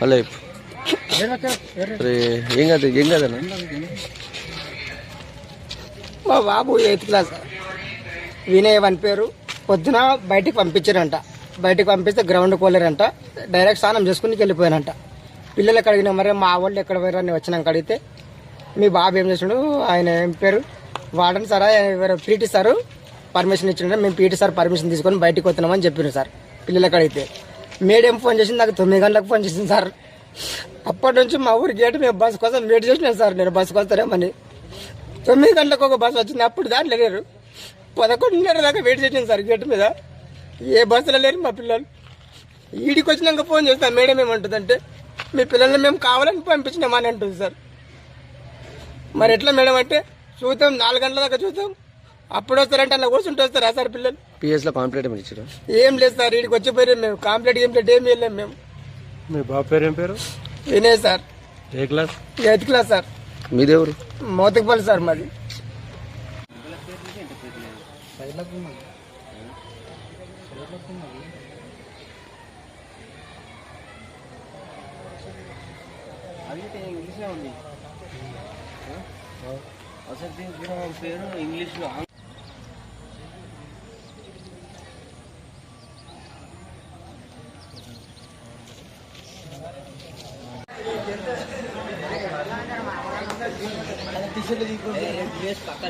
Hello ఏం కాదు ఏం కాదన్న మా బాబు ఎయిత్ క్లాస్ వినయ్ అని పేరు. పొద్దున బయటికి పంపించారంట. బయటికి పంపిస్తే గ్రౌండ్ కోలేరంట డైరెక్ట్ స్నానం చేసుకుని వెళ్ళిపోయారంట. పిల్లలకు అడిగిన మరి మా వాళ్ళు ఎక్కడ పోయారు అని వచ్చినాక అడిగితే మీ బాబు ఏం చేసాడు? ఆయన ఏం పేరు? వాడని సార్ ఎవరు? PT sir. పర్మిషన్ ఇచ్చిండ. మేము పీటీ సార్ పర్మిషన్ తీసుకొని బయటికి వస్తున్నామని చెప్పారు సార్. పిల్లలకు అడిగితే మేడం ఫోన్ చేసింది నాకు తొమ్మిది గంటలకు ఫోన్ చేసింది సార్. అప్పటి నుంచి మా ఊరి గేట్ మేము బస్సు కోసం వెయిట్ చేసినాను సార్ నేను బస్సుకు వస్తారేమని. తొమ్మిది గంటలకు ఒక బస్సు వచ్చింది అప్పుడు దాంట్లో లేరు. పదకొండున్నర దాకా వెయిట్ చేసాను సార్ గేట్ మీద. ఏ బస్సులో లేరు మా పిల్లలు. ఈడికి వచ్చినాక ఫోన్ చేస్తాను మేడం ఏమంటుందంటే మీ పిల్లల్ని మేము కావాలని పంపించినామని అంటుంది సార్. మరి ఎట్లా మేడం అంటే చూద్దాం నాలుగు గంటల దాకా చూద్దాం. అప్పుడు వస్తారంటే అలా కూర్చుంటూ వస్తారా సార్ పిల్లలు? పిఎస్లో కాంప్లీట్ ఏమి ఇచ్చారు? ఏం లేదు సార్ ఈడికి వచ్చిపోయారు మేము. కాంప్లీట్ గేమ్ప్లీట్ ఏం వెళ్ళాం మేము. మీ బాబు పేరు ఏం పేరు? వినే సార్. ఏ class? Eighth class sir. మీదేవరు Mothkupalli sir మాది. పేరు ఇంగ్లీష్లో टी शर्ट